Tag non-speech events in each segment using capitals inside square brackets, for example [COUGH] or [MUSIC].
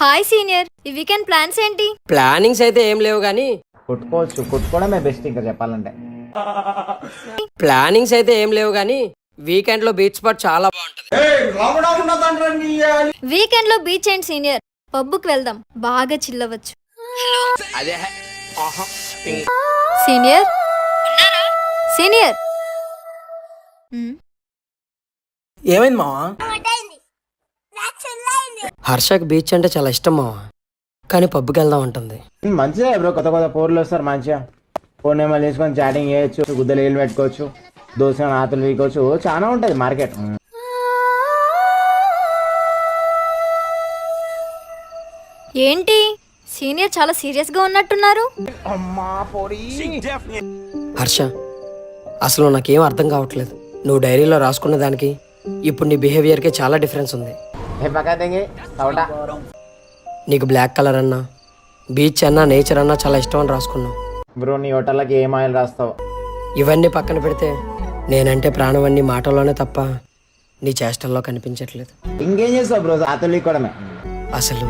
Hi senior ఈ weekend plans ఏంటి plannings అయితే ఏం లేవు కానీ కొట్టుకోవచ్చు కొట్టుకోవడమే బెస్ట్ ఇంకా చెప్పాలంటే. ప్లానింగ్స్ అయితే ఏం లేవు కానీ వీకెండ్లో బీచ్ స్పాట్ చాలా బాగుంటది. వీకెండ్లో బీచ్ అండ్ సీనియర్ పబ్బుకి వెళ్దాం. బాగా చిల్లవచ్చు సీనియర్ సీనియర్ ఏమైంది మావా? హర్షకి బీచ్ అంటే చాలా ఇష్టం మావా? కానీ పబ్కి వెళ్దాం ఉంటుంది మంచిదే బ్రో కొత్త కొత్త పోర్లు వస్తారు మంచిగా. ఫోన్ నెంబర్ తీసుకొని చాటింగ్ చేయొచ్చు గుద్దలు ఏళ్ళు పెట్టుకోవచ్చు దోశ ఆతులు వీకోవచ్చు చాలా ఉంటుంది మార్కెట్. ఏంటి? సీనియర్ చాలా సీరియస్గా ఉన్నట్టున్నారు హర్ష అసలు నాకేం అర్థం కావట్లేదు. నువ్వు డైరీలో రాసుకున్న దానికి ఇప్పుడు నీ బిహేవియర్కి చాలా డిఫరెన్స్ ఉంది. నీకు బ్లాక్ కలర్ అన్నా బీచ్ అన్నా నేచర్ అన్నా చాలా ఇష్టం అని రాసుకున్నావు. బ్రో నీ హోటల్కి ఏం ఆయిల్ రాస్తావు? ఇవన్నీ పక్కన పెడితే నేనంటే ప్రాణం అన్ని మాటల్లోనే తప్ప నీ చేష్టల్లో కనిపించట్లేదు. ఇంకేం చేస్తావు బ్రో? వీకోవడమే అసలు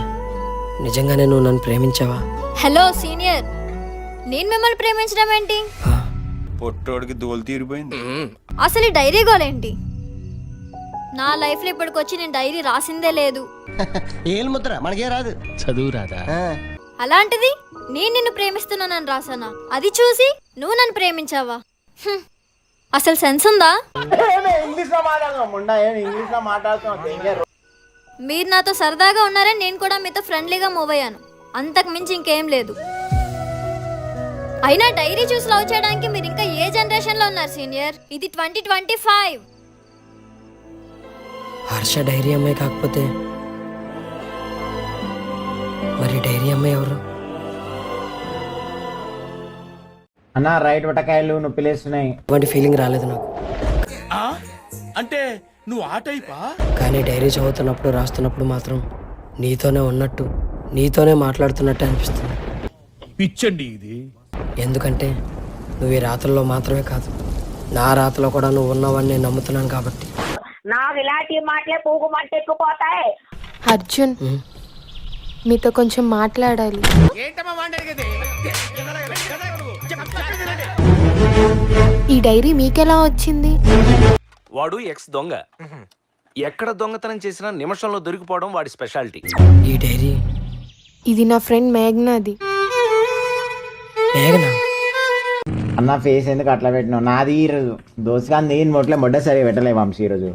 నిజంగానే నువ్వు నన్ను ప్రేమించావా? Hello senior. నేను మిమ్మల్ని ప్రేమించడం ఏంటి? పొట్టోడికి దోలు తీరిపోయింది. అసలు ఈ డైరీ గోల్ ఏంటి నా లైఫ్లో ఇప్పటికొచ్చి నేను డైరీ రాసిందే లేదు. [LAUGHS] ఏలుముద్ర మనకే రాదు. చదువు రాదా? అలాంటిది నేను నిన్ను ప్రేమిస్తున్నానని రాసానా? అది చూసి నువ్వు నన్ను ప్రేమించావా? హ్మ్. అసలు సెన్స్ ఉందా? ఇంగ్లీష్లో మాట్లాడుతున్నావు? ముండా ఏం ఇంగ్లీష్లో మాట్లాడుతున్నావు? తెంగే మీరు నాతో సరదాగా ఉన్నారని నేను కూడా మీతో ఫ్రెండ్లీగా మూవ్ అయ్యాను. అంతకు మించి ఇంకేం లేదు. అయినా డైరీ చూసి లవ్ చేయడానికి మీరు ఇంకా ఏ జనరేషన్లో ఉన్నారు సీనియర్? ఇది twenty twenty five. Harsha diary అమ్మాయి కాకపోతే మరి డైరీ అమ్మాయి ఎవరు? అన్న రైట్ వటకాయలు నొప్పి లేస్తున్నాయి. అటువంటి ఫీలింగ్ రాలేదు నాకు. అంటే నువ్వు ఆ టైపా? కానీ డైరీ చదువుతున్నప్పుడు రాస్తున్నప్పుడు మాత్రం నీతోనే ఉన్నట్టు నీతోనే మాట్లాడుతున్నట్టు అనిపిస్తుంది. పిచ్చండి ఇది. ఎందుకంటే నువ్వు ఈ రాత్రుల్లో మాత్రమే కాదు నా రాతలో కూడా నువ్వు ఉన్నావని నేను నమ్ముతున్నాను కాబట్టి. నాకు ఇలాంటి మాటలే పూగుమంటే ఎక్కుపోతాయి అర్జున్ మీతో కొంచెం మాట్లాడాలి. ఈ డైరీ మీకెలా వచ్చింది? వాడు ఎక్స్ దొంగ. ఎక్కడ దొంగతనం చేసినా నిమిషంలో దొరికిపోవడం వాడి స్పెషాలిటీ. ఈ డైరీ ఇది నా ఫ్రెండ్ మేఘనాది. మేఘనా? అన్న ఫేస్ ఎందుకు అట్లా పెట్టినావు? నాది ఈ రోజు. దోసగా నేను మొట్లే మొడ్డ సరి పెట్టలే వంశీ ఈ రోజు.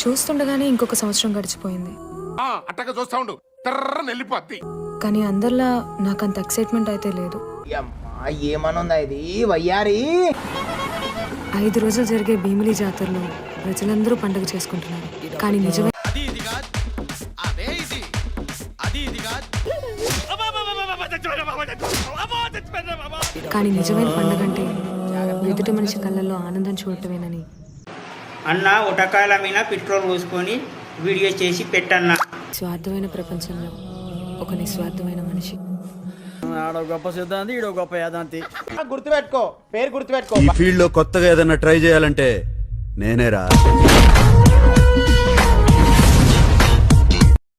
చూస్తుండగానే ఇంకొక సంవత్సరం గడిచిపోయింది. అట్టగా చూస్తా ఉండు. తర్రని వెళ్ళిపోద్ది. కానీ అందరిలా నాకంత ఎక్సైట్మెంట్ అయితే లేదు. అమ్మా ఏమనుందా ఇది? వయ్యారి! ఐదు రోజులు జరిగే భీమిలి జాతరలో ప్రజలందరూ పండుగ చేసుకుంటున్నారు. కానీ నిజమే కానీ నిజమైన పండుగ అంటే ఎదుటి మనిషి కళ్ళల్లో ఆనందం చూడటమేనని. అన్న ఉటకాయల మీద పెట్రోల్ పోసుకొని వీడియో చేసి పెట్టన్న. స్వార్థమైన ప్రపంచంలో ఒక నిస్వార్థమైన మనిషి. ఆడో గొప్ప సిద్ధాంతి ఈడో గొప్ప యాదాంతి. గుర్తుపెట్టుకో పేరు గుర్తుపెట్టుకో. ఈ ఫీల్డ్లో కొత్తగా ఏదైనా ట్రై చేయాలంటే నేనేరా.